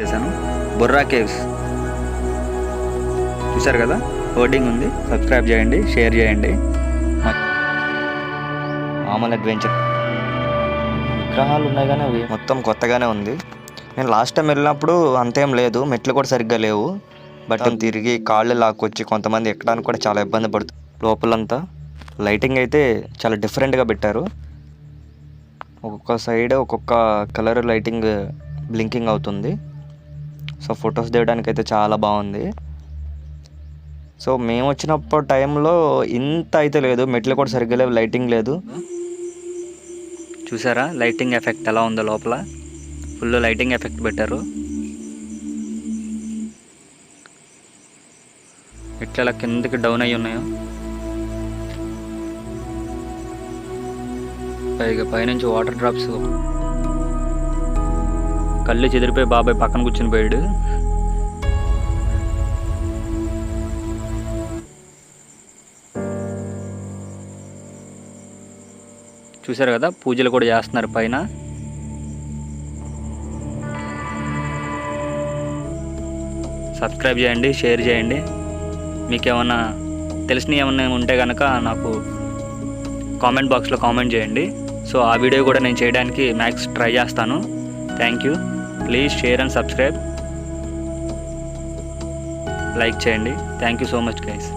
చేశాను. బొర్రా కేవ్స్. చూసారు కదా? హోర్డింగ్ ఉంది. సబ్స్క్రైబ్ చేయండి షేర్ చేయండి. మామూలు అడ్వెంచర్. విగ్రహాలు ఉన్నాయి కానీ అవి. మొత్తం కొత్తగానే ఉంది. నేను లాస్ట్ టైం వెళ్ళినప్పుడు అంతేం లేదు. మెట్లు కూడా సరిగ్గా లేవు. బట్ తిరిగి కాళ్ళు లాక్కొచ్చి కొంతమంది ఎక్కడానికి కూడా చాలా ఇబ్బంది పడుతుంది లోపలంతా. లైటింగ్ అయితే చాలా డిఫరెంట్గా పెట్టారు. ఒక్కొక్క సైడ్ ఒక్కొక్క కలర్ లైటింగ్ బ్లింకింగ్ అవుతుంది. సో ఫొటోస్ దిగడానికి అయితే చాలా బాగుంది. సో మేము వచ్చినప్పుడు టైంలో ఇంత అయితే లేదు. మెట్లు కూడా సరిగ్గా లేవు లైటింగ్ లేదు. చూసారా? లైటింగ్ ఎఫెక్ట్ ఎలా ఉందో లోపల. ఫుల్ లైటింగ్ ఎఫెక్ట్ పెట్టారు. ఎట్లా కిందకి డౌన్ అయ్యి ఉన్నాయో. పైగా పైనుంచి వాటర్ డ్రాప్స్ కళ్ళు చెదిరిపోయి బాబాయ్ పక్కన కూర్చుని పోయాడు. చూశారు కదా పూజలు కూడా చేస్తున్నారు పైన. సబ్స్క్రైబ్ చేయండి షేర్ చేయండి. మీకు ఏమన్నా తెలిసినవి ఏమన్నా ఉంటే కనుక నాకు కామెంట్ బాక్స్లో కామెంట్ చేయండి. సో ఆ వీడియో కూడా నేను చేయడానికి మ్యాక్స్ ట్రై చేస్తాను. Thank you. Please share and subscribe like చేయండి. Thank you so much guys